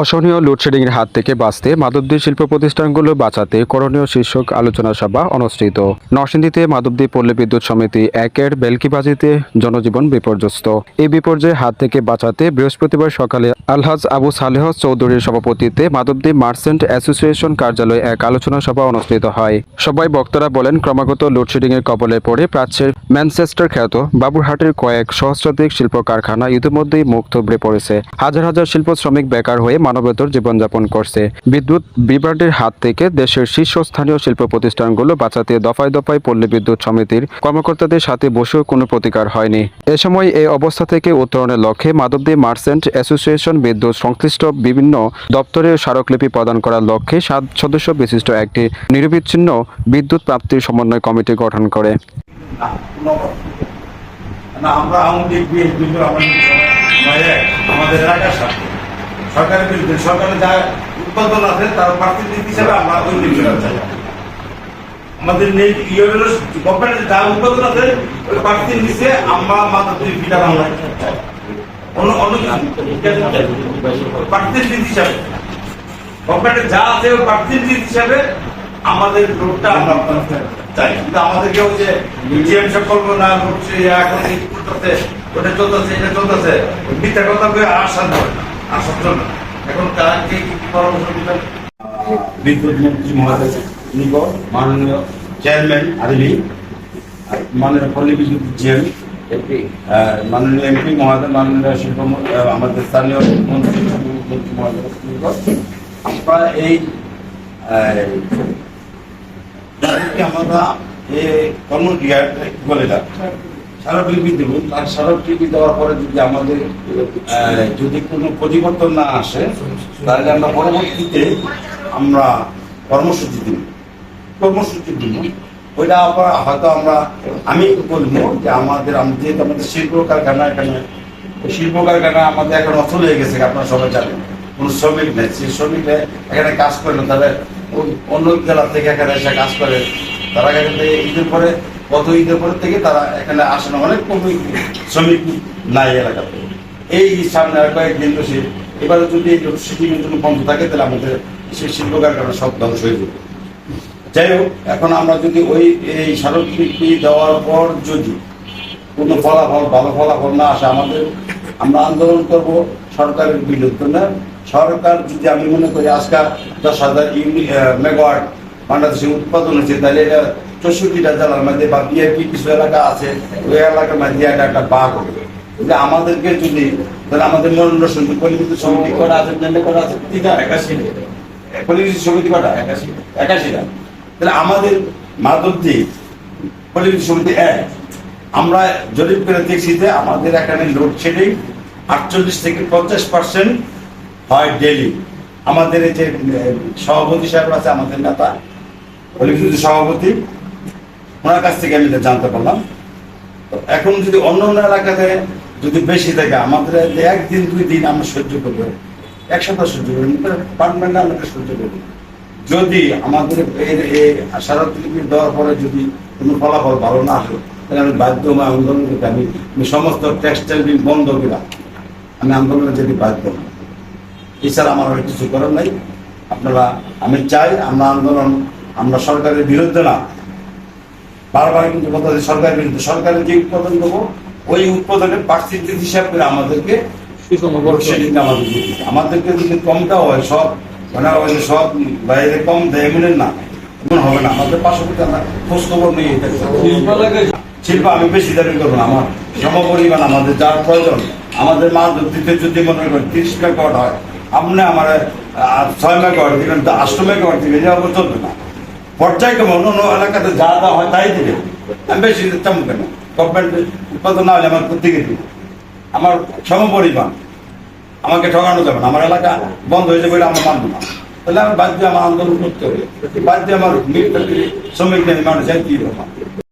অসহনীয় লোডশেডিং এর হাত থেকে বাঁচতে মাধবদী শিল্প প্রতিষ্ঠানগুলো বাঁচাতে করণীয় শীর্ষক আলোচনা সভা অনুষ্ঠিত। নরসিংদীতে মাধবদী পল্লী বিদ্যুৎ সমিতি একের বেলকিবাজিতে জনজীবন বিপর্যস্ত। এই বিপর্যয়ের হাত থেকে বাঁচাতে বৃহস্পতিবার সকালে আলহাজ আবু সালেহ চৌধুরীর সভাপতিত্বে মাধবদী মার্চেন্ট অ্যাসোসিয়েশন কার্যালয়ে এক আলোচনা সভা অনুষ্ঠিত হয়। সবাই বক্তারা বলেন, ক্রমাগত লোডশেডিং এর কবলে পড়ে প্রাচ্যের ম্যানচেস্টার খ্যাত বাবুরহাটের কয়েক সহস্রাধিক শিল্প কারখানা ইতিমধ্যেই মুখ থুবড়ে পড়েছে। হাজার হাজার শিল্প শ্রমিক বেকার হয়ে মানবেতর জীবনযাপন করছে। বিদ্যুৎ বিভ্রাটের হাত থেকে দেশের শীর্ষস্থানীয় শিল্প প্রতিষ্ঠানগুলো বাঁচাতে দফায় দফায় পল্লী বিদ্যুৎ সমিতির কর্মকর্তাদের সাথে বসেও কোনো প্রতিকার হয়নি। এ সময় এই অবস্থা থেকে উত্তরণের লক্ষ্যে মাধবদী মার্চেন্ট অ্যাসোসিয়েশন বিদ্যুৎ সংশ্লিষ্ট বিভিন্ন দপ্তরে স্মারকলিপি প্রদান করার লক্ষ্যে সাত সদস্য বিশিষ্ট একটি নিরবিচ্ছিন্ন বিদ্যুৎ প্রাপ্তির সমন্বয় কমিটি গঠন করে। আমরা আমাদের এলাকার সাথে। সরকারের বিরুদ্ধে, সরকারের যা উৎপাদন আছে, তার প্রাকৃতিক হিসাবে আমরা ওই দিকে চাই। আমাদের নেই ইয়ে গভর্নমেন্টের যা উৎপাদন আছে, ওই প্রাকৃতিক নিচে আমরা মাত্র দুই গভর্নমেন্টের নীতি হিসাবে। আমাদের ওই যে ওটা চলতেছে, এটা চলতেছে, মিথ্যা কথা বলে চেয়ারম্যান আরবি মাননীয় পল্লী বিদ্যুৎ মাননীয় এমপি মহাদেব, মাননীয় শিল্প আমাদের স্থানীয় মহাদেব আমরা এই আমরা এই কর্মক্রিয়া বলে না স্মারকলিপি দেব, তার স্মারকলিপি দেওয়ার পরে যদি আমাদের যদি কোনো পরিবর্তন না আসে, তাহলে আমরা পরবর্তীতে আমরা কর্মসূচি দিব। কর্মসূচি দিব। ওইটা আবার হয়তো আমরা, আমি বলব যে আমাদের, আম- যেহেতু আমাদের শিল্প কারখানা এখানে শিল্প কারখানা আমাদের এখন অচল হয়ে গেছে, আপনারা সবাই জানেন। কোনো শ্রমিক নেই। সেই শ্রমিকরা এখানে কাজ করে না, তাহলে অন্য জেলা থেকে এখানে এসে কাজ করে, তারা এখান ঈদের পরে গত ঈদের পরে থেকে তারা এখানে আসে না অনেক কমই শ্রমিক নাই এলাকাতে। এই সামনে আর কয়েকদিন বসে এবারে যদি এই সিটিংয়ের জন্য বন্ধ থাকে, তাহলে আমাদের সেই শিল্প কারখানা সব ধ্বংস হয়ে যাবে। যাই হোক, এখন আমরা যদি ওই এই স্মারকলিপি দেওয়ার পর যদি কোনো ফলাফল, ভালো ফলাফল না আসে, আমাদের আমরা আন্দোলন করব সরকারের বিরুদ্ধে, না? সরকার যদি আমি মনে করি আজকাল দশ হাজার মেগাওয়াট বাংলাদেশে উৎপাদন হচ্ছে তাহলে এটা চৌষট্টিটা জেলার মধ্যে বা বিএপি কিছু এলাকা আছে, ওই এলাকার মধ্যে এটা একটা বাঘ হবে। আমাদেরকে যদি, তাহলে আমাদের মনোনয়ন সমিতি, পরিমিত সমিতি করা আছে মেনে করা আছে আছে একাশি পরিমিত সমিতি কটা? একাশি একাশিটা তাহলে আমাদের মাধবদী পরিমিত সমিতি এক। আমরা জরিপ করে দেখছি যে আমাদের এখানে লোডশেডিং আটচল্লিশ থেকে পঞ্চাশ পার্সেন্ট হয় ডেলি আমাদের এই যে সভাপতি সাহেব আছে, আমাদের নেতা। পরিচিত সভাপতি, ওনার কাছ থেকে আমি জানতে পারলাম। এখন যদি অন্য অন্য এলাকাতে যদি বেশি থাকে আমাদের একদিন, দুই দিন আমরা সহ্য করব। এক সপ্তাহ সহ্য করব পারমানেন্ট আমরা সহ্য করব। যদি আমাদের এর এই স্মারকলিপি দেওয়ার পরে যদি কোনো ফলাফল ভালো না আসে, তাহলে আমি বাধ্য হয়ে আন্দোলন করতে আমি সমস্ত টেক্সটাইল মিল বন্ধ করে আমি আন্দোলনে যেতে বাধ্য হই। এছাড়া আমার কিছু করার নাই। আপনারা, আমি চাই আমরা আন্দোলন আমরা সরকারের বিরুদ্ধে না। বারবার কিন্তু কথা হচ্ছে সরকারের বিরুদ্ধে। সরকারের যে উৎপাদন দেবো ওই উৎপাদনের পার্সেন্টেজ হিসাব করে আমাদেরকে। আমাদেরকে যদি কমটা হয় সব মানে সব বাইরে কম দেয় এমন না এমন হবে না। আমাদের পাশাপাশি আমরা খোঁজ খবর নিয়ে শিল্প আমি বেশি দাবি করব না। আমার সমপরিমাণ আমাদের যার প্রয়োজন আমাদের মাছ দিতে যদি মনে করেন তিরিশ মেগাওয়াট হয় আপনি আমার ছয় মেগাওয়াট দিবেন আষ্ট মেগাওয়াট দিবেন এভাবে চলবে না। পর্যায়ক্রমে অন্য এলাকাতে যা যা হয় তাই দিবে। আমি বেশি চামু কেন? গভর্নমেন্ট উৎপাদন না হলে আমার প্রত্যেকে দিব? আমার সমপরিমাণ। আমাকে ঠকানো যাবে না। আমার এলাকা বন্ধ হয়ে যাবে বলে আমার মানবো না। তাহলে আমি বাধ্য আমার আন্দোলন করতে হবে। বাধ্য আমার শ্রমিক মানুষের কি